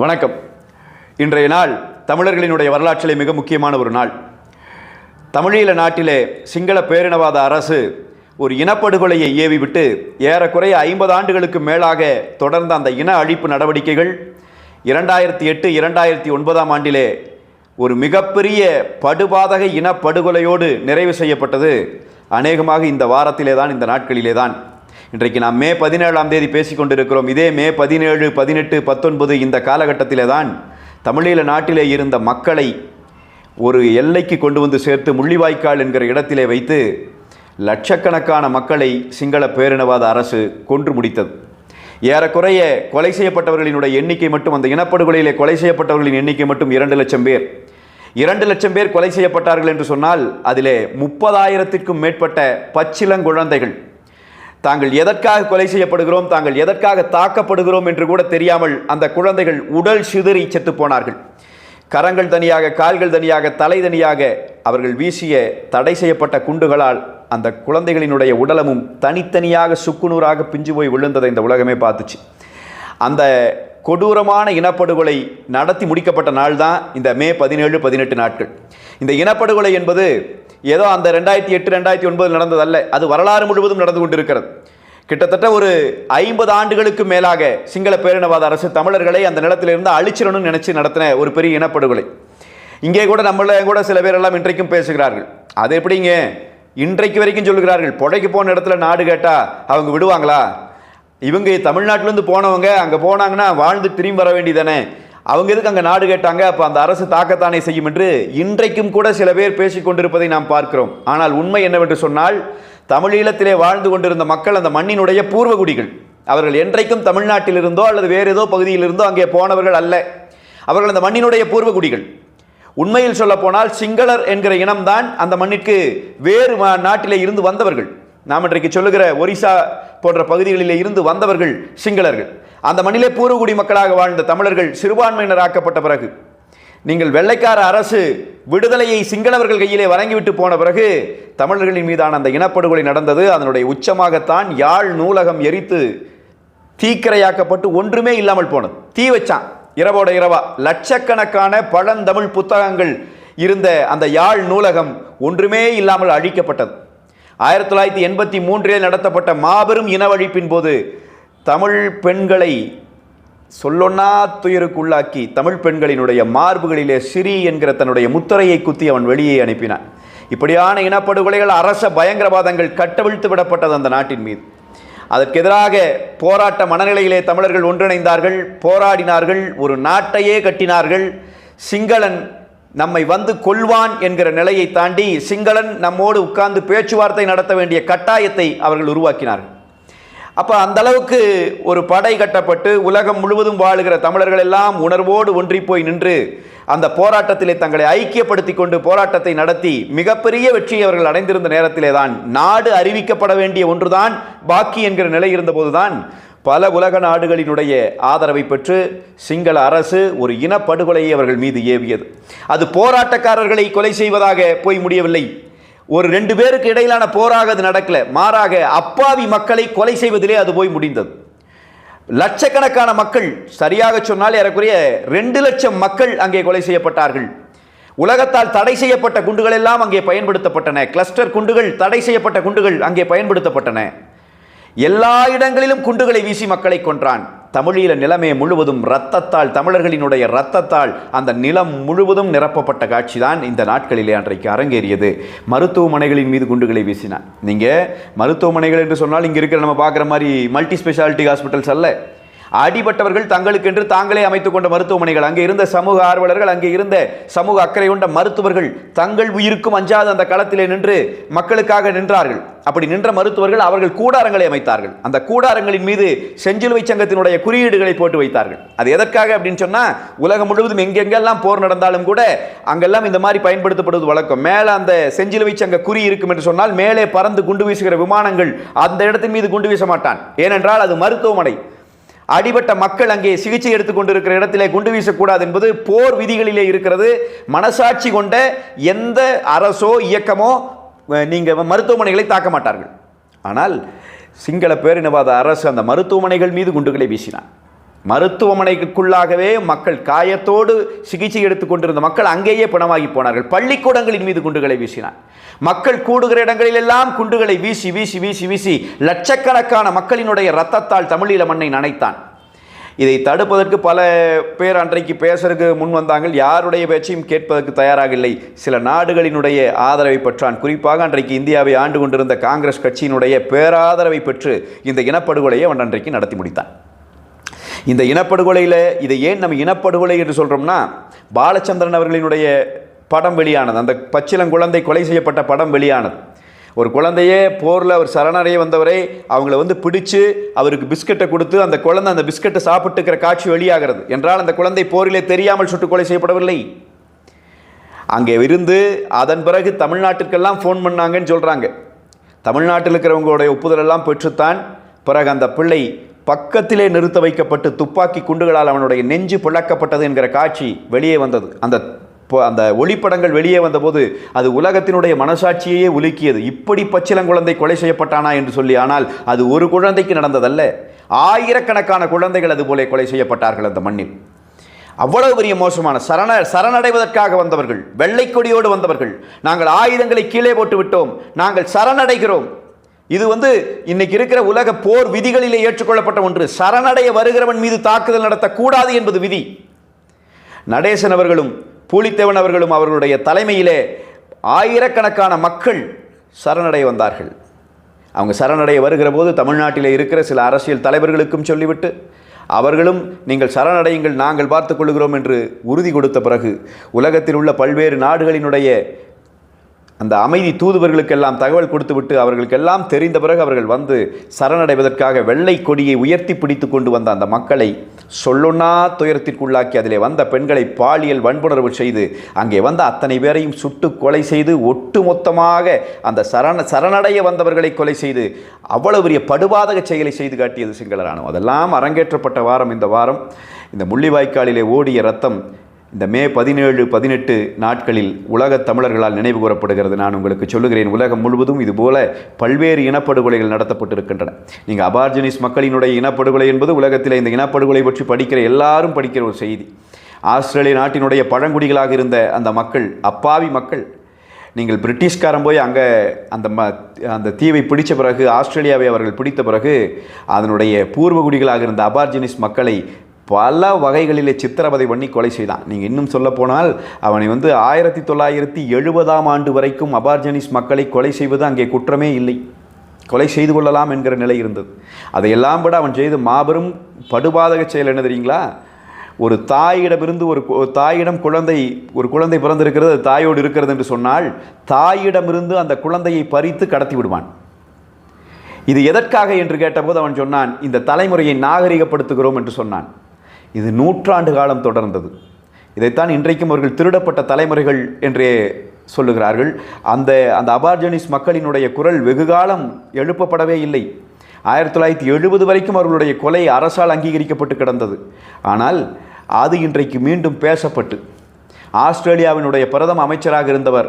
வணக்கம். இன்றைய நாள் தமிழர்களினுடைய வரலாற்றிலே மிக முக்கியமான ஒரு நாள். தமிழீழ நாட்டிலே சிங்கள பேரினவாத அரசு ஒரு இனப்படுகொலையை ஏவிவிட்டு ஏறக்குறைய ஐம்பது ஆண்டுகளுக்கு மேலாக தொடர்ந்த அந்த இன அழிப்பு நடவடிக்கைகள் இரண்டாயிரத்தி எட்டு இரண்டாயிரத்தி ஒன்பதாம் ஆண்டிலே ஒரு மிகப்பெரிய படுபாதக இனப்படுகொலையோடு நிறைவு செய்யப்பட்டது. அநேகமாக இந்த வாரத்திலே தான் இந்த நாட்களிலே தான் இன்றைக்கு நாம் மே பதினேழாம் தேதி பேசிக்கொண்டிருக்கிறோம். இதே மே பதினேழு பதினெட்டு பத்தொன்பது இந்த காலகட்டத்திலே தான் தமிழீழ நாட்டிலே இருந்த மக்களை ஒரு எல்லைக்கு கொண்டு வந்து சேர்த்து முள்ளிவாய்க்கால் என்கிற இடத்திலே வைத்து லட்சக்கணக்கான மக்களை சிங்கள பேரினவாத அரசு கொன்று முடித்தது. ஏறக்குறைய கொலை செய்யப்பட்டவர்களினுடைய எண்ணிக்கை மட்டும் அந்த இனப்படுகொலையிலே கொலை செய்யப்பட்டவர்களின் எண்ணிக்கை மட்டும் இரண்டு லட்சம் பேர். இரண்டு லட்சம் பேர் கொலை செய்யப்பட்டார்கள் என்று சொன்னால் அதிலே முப்பதாயிரத்திற்கும் மேற்பட்ட பச்சிலங்குழந்தைகள் தாங்கள் எதற்காக கொலை செய்யப்படுகிறோம் தாங்கள் எதற்காக தாக்கப்படுகிறோம் என்று கூட தெரியாமல் அந்த குழந்தைகள் உடல் சிதறி செத்து போனார்கள். கரங்கள் தனியாக கால்கள் தனியாக தலை தனியாக அவர்கள் வீசிய தடை செய்யப்பட்ட குண்டுகளால் அந்த குழந்தைகளினுடைய உடலமும் தனித்தனியாக சுக்குநூறாக பிஞ்சு போய் விழுந்ததை இந்த உலகமே பார்த்துச்சு. அந்த கொடூரமான இனப்படுகொலை நடத்தி முடிக்கப்பட்ட நாள் தான் இந்த மே பதினேழு பதினெட்டு நாட்கள். இந்த இனப்படுகொலை என்பது ஏதோ அந்த ரெண்டாயிரத்தி எட்டு ரெண்டாயிரத்தி ஒன்பது நடந்ததல்ல. அது வரலாறு முழுவதும் நடந்து கொண்டிருக்கிறது. கிட்டத்தட்ட ஒரு ஐம்பது ஆண்டுகளுக்கு மேலாக சிங்கள பேரினவாத அரசு தமிழர்களை அந்த நிலத்திலிருந்து அழிச்சிடணும்னு நினச்சி நடத்தின ஒரு பெரிய இனப்படுகொலை. இங்கே கூட நம்மள கூட சில பேரெல்லாம் இன்றைக்கும் பேசுகிறார்கள். அது எப்படிங்க? இன்றைக்கு வரைக்கும் சொல்லுகிறார்கள் புடைக்கு போன இடத்துல நாடு கேட்டால் அவங்க விடுவாங்களா? இவங்க தமிழ்நாட்டிலேருந்து போனவங்க அங்கே போனாங்கன்னா வாழ்ந்து திரும்பி வர வேண்டியதானே அவங்க எதுக்கு அங்கே நாடு கேட்டாங்க? அப்போ அந்த அரசு தாக்கத்தானே செய்யும் என்று இன்றைக்கும் கூட சில பேர் பேசிக் கொண்டிருப்பதை நாம் பார்க்கிறோம். ஆனால் உண்மை என்னவென்று சொன்னால் தமிழீழத்திலே வாழ்ந்து கொண்டிருந்த மக்கள் அந்த மண்ணினுடைய பூர்வகுடிகள். அவர்கள் என்றைக்கும் தமிழ்நாட்டில் இருந்தோ அல்லது வேறு ஏதோ பகுதியில் இருந்தோ அங்கே போனவர்கள் அல்ல. அவர்கள் அந்த மண்ணினுடைய பூர்வகுடிகள். உண்மையில் சொல்ல போனால் சிங்களர் என்கிற இனம்தான் அந்த மண்ணிற்கு வேறு மா- நாட்டிலே இருந்து வந்தவர்கள். நாம் இன்றைக்கு சொல்லுகிற ஒரிசா போன்ற பகுதிகளிலே இருந்து வந்தவர்கள் சிங்களர்கள். அந்த மண்ணிலே பூர்வகுடி மக்களாக வாழ்ந்த தமிழர்கள் சிறுபான்மையினராக்கப்பட்ட பிறகு நீங்கள் வெள்ளைக்கார அரசு விடுதலையை சிங்களவர்கள் கையிலே வழங்கிவிட்டு போன பிறகு தமிழர்களின் மீதான அந்த இனப்படுகொலை நடந்தது. அதனுடைய உச்சமாகத்தான் யாழ் நூலகம் எரித்து தீக்கிரையாக்கப்பட்டு ஒன்றுமே இல்லாமல் போனது. தீ வச்சான். இரவோட இரவா. லட்சக்கணக்கான பழந்தமிழ் புத்தகங்கள் இருந்த அந்த யாழ் நூலகம் ஒன்றுமே இல்லாமல் அழிக்கப்பட்டது. ஆயிரத்தி தொள்ளாயிரத்தி எண்பத்தி மூன்றில் நடத்தப்பட்ட மாபெரும் இனவழிப்பின் போது தமிழ் பெண்களை சொல்லொன்னா துயருக்குள்ளாக்கி தமிழ் பெண்களினுடைய மார்புகளிலே சிறி என்கிற தன்னுடைய முத்திரையை குத்தி அவன் வெளியே அனுப்பினான். இப்படியான இனப்படுகொலைகள் அரச பயங்கரவாதங்கள் கட்டவிழ்த்து விடப்பட்டது அந்த நாட்டின் மீது. அதற்கு எதிராக போராட்ட மனநிலையிலே தமிழர்கள் ஒன்றிணைந்தார்கள் போராடினார்கள் ஒரு நாட்டையே கட்டினார்கள். சிங்களன் நம்மை வந்து கொள்வான் என்கிற நிலையை தாண்டி சிங்களன் நம்மோடு உட்கார்ந்து பேச்சுவார்த்தை நடத்த வேண்டிய கட்டாயத்தை அவர்கள் உருவாக்கினார்கள். அப்போ அந்த அளவுக்கு ஒரு படை கட்டப்பட்டு உலகம் முழுவதும் வாழுகிற தமிழர்கள் எல்லாம் உணர்வோடு ஒன்றி போய் நின்று அந்த போராட்டத்திலே தங்களை ஐக்கியப்படுத்தி கொண்டு போராட்டத்தை நடத்தி மிகப்பெரிய வெற்றியை அவர்கள் அடைந்திருந்த நேரத்திலே தான் நாடு அறிவிக்கப்பட வேண்டிய ஒன்றுதான் பாக்கி என்கிற நிலை இருந்தபோதுதான் பல உலக நாடுகளினுடைய ஆதரவை பெற்று சிங்கள அரசு ஒரு இனப்படுகொலையை அவர்கள் மீது ஏவியது. அது போராட்டக்காரர்களை கொலை செய்வதாக போய் முடியவில்லை. ஒரு ரெண்டு பேருக்கு இடையிலான போராக அது நடக்கல. மாறாக அப்பாவி மக்களை கொலை செய்வதிலே அது போய் முடிந்தது. லட்சக்கணக்கான மக்கள் சரியாக சொன்னால் ஏறக்குறைய ரெண்டு லட்சம் மக்கள் அங்கே கொலை செய்யப்பட்டார்கள். உலகத்தால் தடை செய்யப்பட்ட குண்டுகள் எல்லாம் அங்கே பயன்படுத்தப்பட்டன. கிளஸ்டர் குண்டுகள் தடை செய்யப்பட்ட குண்டுகள் அங்கே பயன்படுத்தப்பட்டன. எல்லா இடங்களிலும் குண்டுகளை வீசி மக்களை கொன்றான். தமிழீழ நிலமே முழுவதும் இரத்தத்தால் தமிழர்களினுடைய இரத்தத்தால் அந்த நிலம் முழுவதும் நிரப்பப்பட்ட காட்சிதான் இந்த நாட்களிலே அன்றைக்கு அரங்கேறியது. மருத்துவமனைகளின் மீது குண்டுகளை வீசினான். நீங்கள் மருத்துவமனைகள் என்று சொன்னால் இங்கே இருக்கிற நம்ம பார்க்குற மாதிரி மல்டி ஸ்பெஷாலிட்டி ஹாஸ்பிட்டல்ஸ் அல்ல. அடிபட்டவர்கள் தங்களுக்கென்று தாங்களே அமைத்துக் கொண்ட மருத்துவமனைகள். அங்கே இருந்த சமூக ஆர்வலர்கள் அங்கே இருந்த சமூக அக்கறை கொண்ட மருத்துவர்கள் தங்கள் உயிருக்கும் அஞ்சாத அந்த களத்திலே நின்று மக்களுக்காக நின்றார்கள். அப்படி நின்ற மருத்துவர்கள் அவர்கள் கூடாரங்களை அமைத்தார்கள். அந்த கூடாரங்களின் மீது செஞ்சிலுவை சங்கத்தினுடைய குறியீடுகளை போட்டு வைத்தார்கள். அது எதற்காக அப்படின்னு சொன்னால் உலகம் முழுவதும் எங்கெங்கெல்லாம் போர் நடந்தாலும் கூட அங்கெல்லாம் இந்த மாதிரி பயன்படுத்தப்படுவது வழக்கம். மேலே அந்த செஞ்சிலுவை சங்க குறி இருக்கும் என்று சொன்னால் மேலே பறந்து குண்டு வீசுகிற விமானங்கள் அந்த இடத்தின் மீது குண்டு வீச மாட்டான். ஏனென்றால் அது மருத்துவமனை. அடிபட்ட மக்கள் அங்கே சிகிச்சை எடுத்துக்கொண்டிருக்கிற இடத்திலே குண்டு வீசக்கூடாது என்பது போர் விதிகளிலே இருக்கிறது. மனசாட்சி கொண்ட எந்த அரசோ இயக்கமோ நீங்கள் மருத்துவமனைகளை தாக்க மாட்டார்கள். ஆனால் சிங்கள பேரினவாத அரசு அந்த மருத்துவமனைகள் மீது குண்டுகளை வீசினான். மருத்துவமனைக்குள்ளாகவே மக்கள் காயத்தோடு சிகிச்சை எடுத்துக் கொண்டிருந்த மக்கள் அங்கேயே பிணமாகி போனார்கள். பள்ளிக்கூடங்களின் மீது குண்டுகளை வீசினார். மக்கள் கூடுகிற இடங்களிலெல்லாம் குண்டுகளை வீசி வீசி வீசி வீசி லட்சக்கணக்கான மக்களினுடைய ரத்தத்தால் தமிழீழ மண்ணை நனைத்தான். இதை தடுப்பதற்கு பல பேர் அன்றைக்கு பேசுறதுக்கு முன் வந்தாங்க யாருடைய பேச்சையும் கேட்பதற்கு தயாராக இல்லை சில நாடுகளினுடைய ஆதரவை பெற்றான். குறிப்பாக அன்றைக்கு இந்தியாவை ஆண்டு கொண்டிருந்த காங்கிரஸ் கட்சியினுடைய பேராதரவை பெற்று இந்த இனப்படுகொலையை அவன் அன்றைக்கு நடத்தி முடித்தான். இந்த இனப்படுகொலையில் இதை ஏன் நம்ம இனப்படுகொலை என்று சொல்கிறோம்னா பாலச்சந்திரன் அவர்களினுடைய படம் வெளியானது அந்த பச்சிலங்குழந்தை கொலை செய்யப்பட்ட படம் வெளியானது. ஒரு குழந்தையே போரில் அவர் சரணடைய வந்தவரை அவங்கள வந்து பிடிச்சு அவருக்கு பிஸ்கட்டை கொடுத்து அந்த குழந்தை அந்த பிஸ்கட்டை சாப்பிட்டுக்கிற காட்சி வெளியாகிறது. என்றால் அந்த குழந்தை போரிலே தெரியாமல் சுட்டு கொலை செய்யப்படவில்லை. அங்கே இருந்து அதன் பிறகு தமிழ்நாட்டிற்கெல்லாம் ஃபோன் பண்ணாங்கன்னு சொல்கிறாங்க தமிழ்நாட்டில் இருக்கிறவங்களுடைய ஒப்புதல் எல்லாம் பெற்றுத்தான் பிறகு அந்த பிள்ளை பக்கத்திலே நிறுத்த வைக்கப்பட்டு துப்பாக்கி குண்டுகளால் அவனுடைய நெஞ்சு பிளக்கப்பட்டது என்கிற காட்சி வெளியே வந்தது. அந்த இப்போ அந்த ஒளிப்படங்கள் வெளியே வந்தபோது அது உலகத்தினுடைய மனசாட்சியையே உலுக்கியது. இப்படி பச்சிலங்குழந்தை கொலை செய்யப்பட்டானா என்று சொல்லி ஆனால் அது ஒரு குழந்தைக்கு நடந்ததல்ல. ஆயிரக்கணக்கான குழந்தைகள் அதுபோல கொலை செய்யப்பட்டார்கள் அந்த மண்ணில். அவ்வளவு பெரிய மோசமான சரண சரணடைவதற்காக வந்தவர்கள் வெள்ளை கொடியோடு வந்தவர்கள் நாங்கள் ஆயுதங்களை கீழே போட்டு விட்டோம் நாங்கள் சரணடைகிறோம். இது வந்து இன்னைக்கு இருக்கிற உலக போர் விதிகளிலே ஏற்றுக்கொள்ளப்பட்ட ஒன்று. சரணடைய வருகிறவன் மீது தாக்குதல் நடத்தக்கூடாது என்பது விதி. நடேசன் அவர்களும் பூலித்தேவன் அவர்களும் அவர்களுடைய தலைமையிலே ஆயிரக்கணக்கான மக்கள் சரணடைய வந்தார்கள். அவங்க சரணடைய வருகிற போது தமிழ்நாட்டில் இருக்கிற சில அரசியல் தலைவர்களுக்கும் சொல்லிவிட்டு அவர்களும் நீங்கள் சரணடையுங்கள் நாங்கள் பார்த்துக் கொள்கிறோம் என்று உறுதி கொடுத்த பிறகு உலகத்தில் உள்ள பல்வேறு நாடுகளினுடைய அந்த அமைதி தூதுவர்களுக்கெல்லாம் தகவல் கொடுத்துவிட்டு அவர்களுக்கெல்லாம் தெரிந்த பிறகு அவர்கள் வந்து சரணடைவதற்காக வெள்ளை கொடியை உயர்த்தி பிடித்து கொண்டு வந்த அந்த மக்களை சொல்லொன்னா துயரத்திற்குள்ளாக்கி அதிலே வந்த பெண்களை பாலியல் வன்புணர்வு செய்து அங்கே வந்த அத்தனை பேரையும் சுட்டு கொலை செய்து ஒட்டுமொத்தமாக அந்த சரண சரணடைய வந்தவர்களை கொலை செய்து அவ்வளவு பெரிய படுபாதக செயலை செய்து காட்டியது சிங்கள ராணுவம் அதெல்லாம் அரங்கேற்றப்பட்ட வாரம். இந்த வாரம் இந்த முள்ளிவாய்க்காலிலே ஓடிய ரத்தம் இந்த மே பதினேழு பதினெட்டு நாட்களில் உலகத் தமிழர்களால் நினைவு கூறப்படுகிறது. நான் உங்களுக்கு சொல்லுகிறேன் உலகம் முழுவதும் இதுபோல பல்வேறு இனப்படுகொலைகள் நடத்தப்பட்டிருக்கின்றன. நீங்கள் அபார்ஜினிஸ் மக்களினுடைய இனப்படுகொலை என்பது உலகத்தில் இந்த இனப்படுகொலை பற்றி படிக்கிற எல்லாரும் படிக்கிற ஒரு செய்தி. ஆஸ்திரேலிய நாட்டினுடைய பழங்குடிகளாக இருந்த அந்த மக்கள் அப்பாவி மக்கள் நீங்கள் பிரிட்டிஷ்காரன் போய் அங்கே அந்த ம அந்த தீவை பிடித்த பிறகு ஆஸ்திரேலியாவை அவர்கள் பிடித்த பிறகு அதனுடைய பூர்வகுடிகளாக இருந்த அபார்ஜினிஸ் மக்களை பல வகைகளிலே சித்திரவதை பண்ணி கொலை செய்தான். நீங்கள் இன்னும் சொல்லப்போனால் அவனை வந்து ஆயிரத்தி தொள்ளாயிரத்தி எழுபதாம் ஆண்டு வரைக்கும் அபார்ஜனிஸ் மக்களை கொலை செய்வது அங்கே குற்றமே இல்லை. கொலை செய்து கொள்ளலாம் என்கிற நிலை இருந்தது. அதையெல்லாம் விட அவன் செய்து மாபெரும் படுபாதக செயல் என்ன தெரியுங்களா? ஒரு தாயிடமிருந்து ஒரு ஒரு தாயிடம் குழந்தை ஒரு குழந்தை பிறந்திருக்கிறது அது தாயோடு இருக்கிறது என்று சொன்னால் தாயிடமிருந்து அந்த குழந்தையை பறித்து கடத்தி விடுவான். இது எதற்காக என்று கேட்டபோது அவன் சொன்னான் இந்த தலைமுறையை நாகரிகப்படுத்துகிறோம் என்று சொன்னான். இது நூற்றாண்டு காலம் தொடர்ந்தது. இதைத்தான் இன்றைக்கும் அவர்கள் திருடப்பட்ட தலைமுறைகள் என்றே சொல்லுகிறார்கள். அந்த அந்த அபார்ஜனிஸ் மக்களினுடைய குரல் வெகுகாலம் எழுப்பப்படவே இல்லை. ஆயிரத்தி தொள்ளாயிரத்தி எழுபது வரைக்கும் அவர்களுடைய கொலை அரசால் அங்கீகரிக்கப்பட்டு கிடந்தது. ஆனால் அது இன்றைக்கு மீண்டும் பேசப்பட்டு ஆஸ்திரேலியாவினுடைய பிரதம அமைச்சராக இருந்தவர்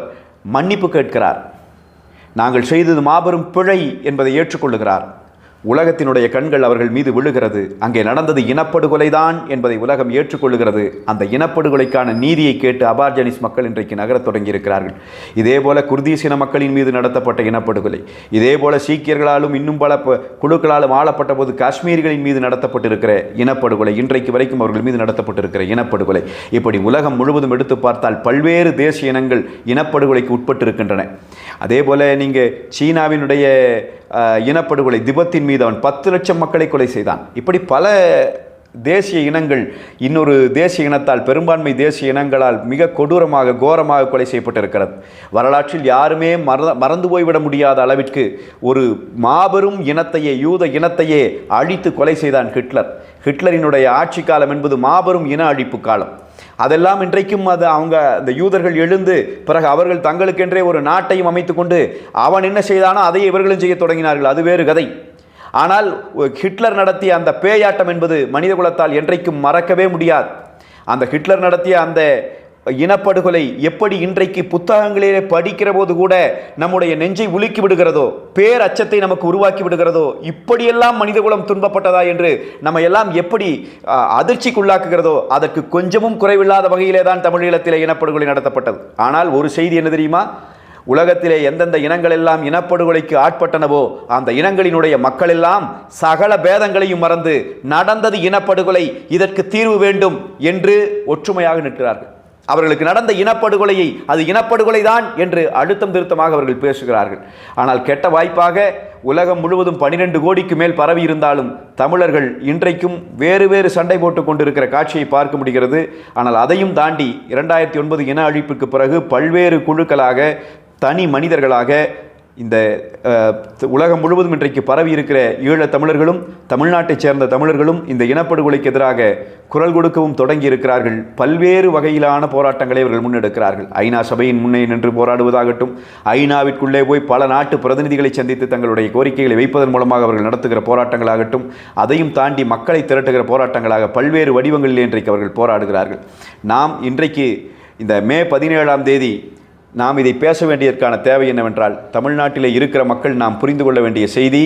மன்னிப்பு கேட்கிறார். நாங்கள் செய்தது மாபெரும் பிழை என்பதை ஏற்றுக்கொள்ளுகிறார். உலகத்தினுடைய கண்கள் அவர்கள் மீது விழுகிறது. அங்கே நடந்தது இனப்படுகொலைதான் என்பதை உலகம் ஏற்றுக்கொள்கிறது அந்த இனப்படுகொலைக்கான நீதியை கேட்டு அபார்ஜனிஸ் மக்கள் இன்றைக்கு நகரத் தொடங்கியிருக்கிறார்கள். இதேபோல குர்தீஸ் இன மக்களின் மீது நடத்தப்பட்ட இனப்படுகொலை இதேபோல சீக்கியர்களாலும் இன்னும் பல குழுக்களாலும் ஆளப்பட்ட போது காஷ்மீரிகளின் மீது நடத்தப்பட்டிருக்கிற இனப்படுகொலை இன்றைக்கு வரைக்கும் அவர்கள் மீது நடத்தப்பட்டிருக்கிற இனப்படுகொலை. இப்படி உலகம் முழுவதும் எடுத்து பார்த்தால் பல்வேறு தேசிய இனங்கள் இனப்படுகொலைக்கு உட்பட்டிருக்கின்றன. அதே போல நீங்கள் சீனாவினுடைய இனப்படுகொலை திபெத்தின் மீது அவன் பத்து லட்சம் மக்களை கொலை செய்தான். இப்படி பல தேசிய இனங்கள் இன்னொரு தேசிய இனத்தால் பெரும்பான்மை தேசிய இனங்களால் மிக கொடூரமாக கோரமாக கொலை செய்யப்பட்டிருக்கிறது. வரலாற்றில் யாருமே மற மறந்து போய்விட முடியாத அளவிற்கு ஒரு மாபெரும் இனத்தையே யூத இனத்தையே அழித்து கொலை செய்தான் ஹிட்லர். ஹிட்லரினுடைய ஆட்சி காலம் என்பது மாபெரும் இன அழிப்பு காலம். அதெல்லாம் இன்றைக்கும் அது அவங்க அந்த யூதர்கள் எழுந்து பிறகு அவர்கள் தங்களுக்கென்றே ஒரு நாட்டையும் அமைத்துக்கொண்டு அவன் என்ன செய்தானோ அதை இவர்களும் செய்ய தொடங்கினார்கள். அது வேறு கதை. ஆனால் ஹிட்லர் நடத்திய அந்த பேயாட்டம் என்பது மனித குலத்தால் என்றைக்கும் மறக்கவே முடியாது. அந்த ஹிட்லர் நடத்திய அந்த இனப்படுகொலை எப்படி இன்றைக்கு புத்தகங்களிலே படிக்கிற போது கூட நம்முடைய நெஞ்சை உலுக்கி விடுகிறதோ பேர் அச்சத்தை நமக்கு உருவாக்கி விடுகிறதோ இப்படியெல்லாம் மனிதகுலம் துன்பப்பட்டதா என்று நம்ம எல்லாம் எப்படி அதிர்ச்சிக்குள்ளாக்குகிறதோ அதற்கு கொஞ்சமும் குறைவில்லாத வகையிலே தான் தமிழீழத்திலே இனப்படுகொலை நடத்தப்பட்டது. ஆனால் ஒரு செய்தி என்ன தெரியுமா? உலகத்திலே எந்தெந்த இனங்கள் எல்லாம் இனப்படுகொலைக்கு ஆட்பட்டனவோ அந்த இனங்களினுடைய மக்கள் எல்லாம் சகல பேதங்களையும் மறந்து நடந்தது இனப்படுகொலை இதற்கு தீர்வு வேண்டும் என்று ஒற்றுமையாக நிற்கிறார்கள். அவர்களுக்கு நடந்த இனப்படுகொலையை அது இனப்படுகொலை தான் என்று அழுத்தம் திருத்தமாக அவர்கள் பேசுகிறார்கள். ஆனால் கெட்ட வாய்ப்பாக உலகம் முழுவதும் பனிரெண்டு கோடிக்கு மேல் பரவி இருந்தாலும் தமிழர்கள் இன்றைக்கும் வேறு வேறு சண்டை போட்டு கொண்டிருக்கிற காட்சியை பார்க்க முடிகிறது. ஆனால் அதையும் தாண்டி இரண்டாயிரத்தி ஒன்பது இன அழிப்புக்கு பிறகு பல்வேறு குழுக்களாக தனி மனிதர்களாக இந்த உலகம் முழுவதும் இன்றைக்கு பரவி இருக்கிற ஈழ தமிழர்களும் தமிழ்நாட்டைச் சேர்ந்த தமிழர்களும் இந்த இனப்படுகொலைக்கு எதிராக குரல் கொடுக்கவும் தொடங்கி இருக்கிறார்கள். பல்வேறு வகையிலான போராட்டங்களை அவர்கள் முன்னெடுக்கிறார்கள். ஐநா சபையின் முன்னே நின்று போராடுவதாகட்டும் ஐநாவிற்குள்ளே போய் பல நாட்டு பிரதிநிதிகளை சந்தித்து தங்களுடைய கோரிக்கைகளை வைப்பதன் மூலமாக அவர்கள் நடத்துகிற போராட்டங்களாகட்டும் அதையும் தாண்டி மக்களை திரட்டுகிற போராட்டங்களாக பல்வேறு வடிவங்களில் இன்றைக்கு அவர்கள் போராடுகிறார்கள். நாம் இன்றைக்கு இந்த மே பதினேழாம் தேதி நாம் இதை பேச வேண்டியதற்கான தேவை என்னவென்றால் தமிழ்நாட்டிலே இருக்கிற மக்கள் நாம் புரிந்து கொள்ள வேண்டிய செய்தி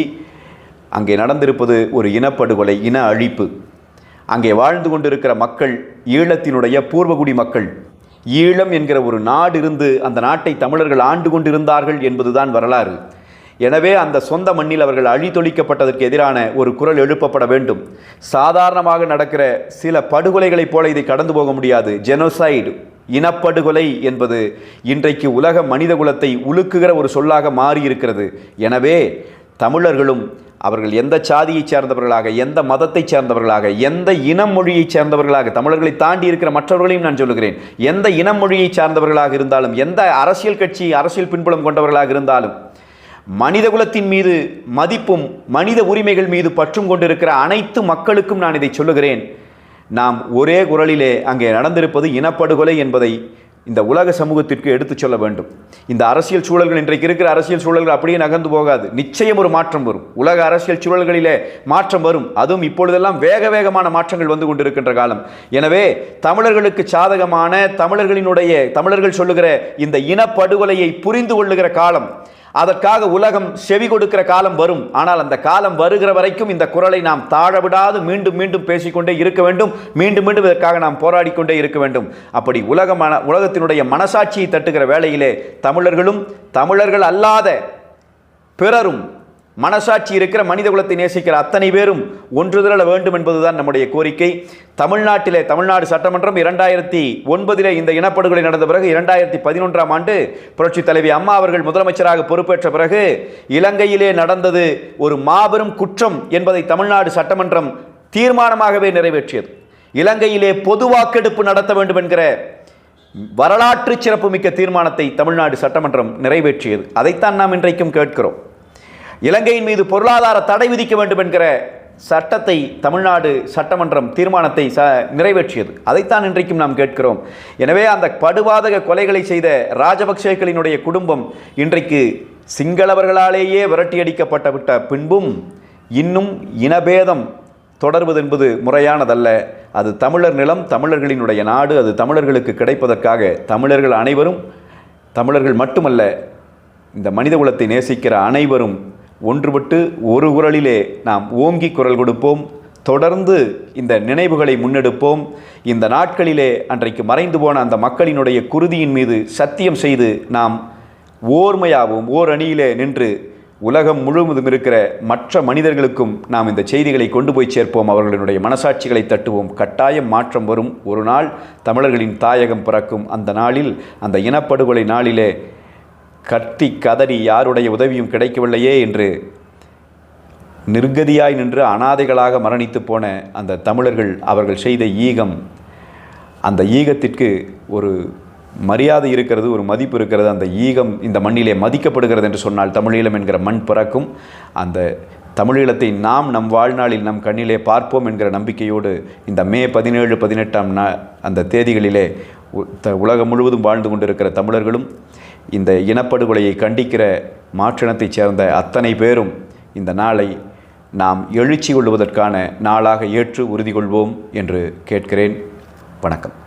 அங்கே நடந்திருப்பது ஒரு இனப்படுகொலை இன அழிப்பு. அங்கே வாழ்ந்து கொண்டிருக்கிற மக்கள் ஈழத்தினுடைய பூர்வகுடி மக்கள் ஈழம் என்கிற ஒரு நாடு இருந்து அந்த நாட்டை தமிழர்கள் ஆண்டு கொண்டிருந்தார்கள் என்பதுதான் வரலாறு. எனவே அந்த சொந்த மண்ணில் அவர்கள் அழித்தொழிக்கப்பட்டதற்கு எதிரான ஒரு குரல் எழுப்பப்பட வேண்டும். சாதாரணமாக நடக்கிற சில படுகொலைகளைப் போல இதை கடந்து போக முடியாது. ஜெனோசைடு இனப்படுகொலை என்பது இன்றைக்கு உலக மனிதகுலத்தை உலுக்குகிற ஒரு சொல்லாக மாறியிருக்கிறது. எனவே தமிழர்களும் அவர்கள் எந்த சாதியைச் சேர்ந்தவர்களாக எந்த மதத்தைச் சேர்ந்தவர்களாக எந்த இனம் மொழியைச் சேர்ந்தவர்களாக தமிழர்களை தாண்டி இருக்கிற மற்றவர்களையும் நான் சொல்லுகிறேன் எந்த இனம் மொழியைச் சார்ந்தவர்களாக இருந்தாலும் எந்த அரசியல் கட்சி அரசியல் பின்புலம் கொண்டவர்களாக இருந்தாலும் மனிதகுலத்தின் மீது மதிப்பும் மனித உரிமைகள் மீது பற்றும் கொண்டிருக்கிற அனைத்து மக்களுக்கும் நான் இதை சொல்லுகிறேன். நாம் ஒரே குரலிலே அங்கே நடந்திருப்பது இனப்படுகொலை என்பதை இந்த உலக சமூகத்திற்கு எடுத்துச் சொல்ல வேண்டும். இந்த அரசியல் சூழல்கள் இன்றைக்கு இருக்கிற அரசியல் சூழல்கள் அப்படியே நகர்ந்து போகாது. நிச்சயம் ஒரு மாற்றம் வரும். உலக அரசியல் சூழல்களிலே மாற்றம் வரும். அதுவும் இப்பொழுதெல்லாம் வேக வேகமான மாற்றங்கள் வந்து கொண்டிருக்கின்ற காலம். எனவே தமிழர்களுக்கு சாதகமான தமிழர்களினுடைய தமிழர்கள் சொல்லுகிற இந்த இனப்படுகொலையை புரிந்து கொள்ளுகிற காலம் அதற்காக உலகம் செவி கொடுக்கிற காலம் வரும். ஆனால் அந்த காலம் வருகிற வரைக்கும் இந்த குரலை நாம் தாழ விடாது மீண்டும் மீண்டும் பேசிக்கொண்டே இருக்க வேண்டும். மீண்டும் மீண்டும் இதற்காக நாம் போராடிக்கொண்டே இருக்க வேண்டும். அப்படி உலக மன உலகத்தினுடைய மனசாட்சியை தட்டுகிற வேளையிலே தமிழர்களும் தமிழர்கள் அல்லாத பிறரும் மனசாட்சி இருக்கிற மனித குலத்தை நேசிக்கிற அத்தனை பேரும் ஒன்று திரள வேண்டும் என்பதுதான் நம்முடைய கோரிக்கை. தமிழ்நாட்டிலே தமிழ்நாடு சட்டமன்றம் இரண்டாயிரத்தி ஒன்பதிலே இந்த இனப்படுகொலை நடந்த பிறகு இரண்டாயிரத்தி பதினொன்றாம் ஆண்டு புரட்சி தலைவி அம்மா அவர்கள் முதலமைச்சராக பொறுப்பேற்ற பிறகு இலங்கையிலே நடந்தது ஒரு மாபெரும் குற்றம் என்பதை தமிழ்நாடு சட்டமன்றம் தீர்மானமாகவே நிறைவேற்றியது. இலங்கையிலே பொது வாக்கெடுப்பு நடத்த வேண்டும் என்கிற வரலாற்று சிறப்புமிக்க தீர்மானத்தை தமிழ்நாடு சட்டமன்றம் நிறைவேற்றியது. அதைத்தான் நாம் இன்றைக்கும் கேட்கிறோம். இலங்கையின் மீது பொருளாதார தடை விதிக்க வேண்டும் என்கிற சட்டத்தை தமிழ்நாடு சட்டமன்றம் தீர்மானத்தை ச நிறைவேற்றியது. அதைத்தான் இன்றைக்கும் நாம் கேட்கிறோம். எனவே அந்த படுவாதக கொலைகளை செய்த ராஜபக்சேக்களினுடைய குடும்பம் இன்றைக்கு சிங்களவர்களாலேயே விரட்டியடிக்கப்பட்ட விட்ட பின்பும் இன்னும் இனபேதம் தொடர்வது என்பது முறையானதல்ல. அது தமிழர் நிலம் தமிழர்களினுடைய நாடு அது தமிழர்களுக்கு கிடைப்பதற்காக தமிழர்கள் அனைவரும் தமிழர்கள் மட்டுமல்ல இந்த மனித குலத்தை நேசிக்கிற அனைவரும் ஒன்றுபட்டு ஒரு குரலிலே நாம் ஓங்கி குரல் கொடுப்போம். தொடர்ந்து இந்த நினைவுகளை முன்னெடுப்போம். இந்த நாட்களிலே அன்றைக்கு மறைந்து போன அந்த மக்களினுடைய குருதியின் மீது சத்தியம் செய்து நாம் ஓர்மையாகவும் ஓர் அணியிலே நின்று உலகம் முழுவதும் இருக்கிற மற்ற மனிதர்களுக்கும் நாம் இந்த செய்திகளை கொண்டு போய் சேர்ப்போம். அவர்களுடைய மனசாட்சிகளை தட்டுவோம். கட்டாயம் மாற்றம் வரும். ஒரு நாள் தமிழர்களின் தாயகம் பிறக்கும். அந்த நாளில் அந்த இனப்படுகொலை நாளிலே கத்தி கதறி யாருடைய உதவியும் கிடைக்கவில்லையே என்று நிர்கதியாய் நின்று அனாதைகளாக மரணித்து போன அந்த தமிழர்கள் அவர்கள் செய்த ஈகம் அந்த ஈகத்திற்கு ஒரு மரியாதை இருக்கிறது ஒரு மதிப்பு இருக்கிறது. அந்த ஈகம் இந்த மண்ணிலே மதிக்கப்படுகிறது என்று சொன்னால் தமிழீழம் என்கிற மண் பிறக்கும். அந்த தமிழீழத்தை நாம் நம் வாழ்நாளில் நம் கண்ணிலே பார்ப்போம் என்கிற நம்பிக்கையோடு இந்த மே பதினேழு பதினெட்டாம் நா அந்த தேதிகளிலே உ- த- உலகம் முழுவதும் வாழ்ந்து கொண்டிருக்கிற தமிழர்களும் இந்த இனப்படுகொலையை கண்டிக்கிற மாற்றினத்தைச் சேர்ந்த அத்தனை பேரும் இந்த நாளை நாம் எழுச்சி கொள்வதற்கான நாளாக ஏற்று உறுதி கொள்வோம் என்று கேட்கிறேன். வணக்கம்.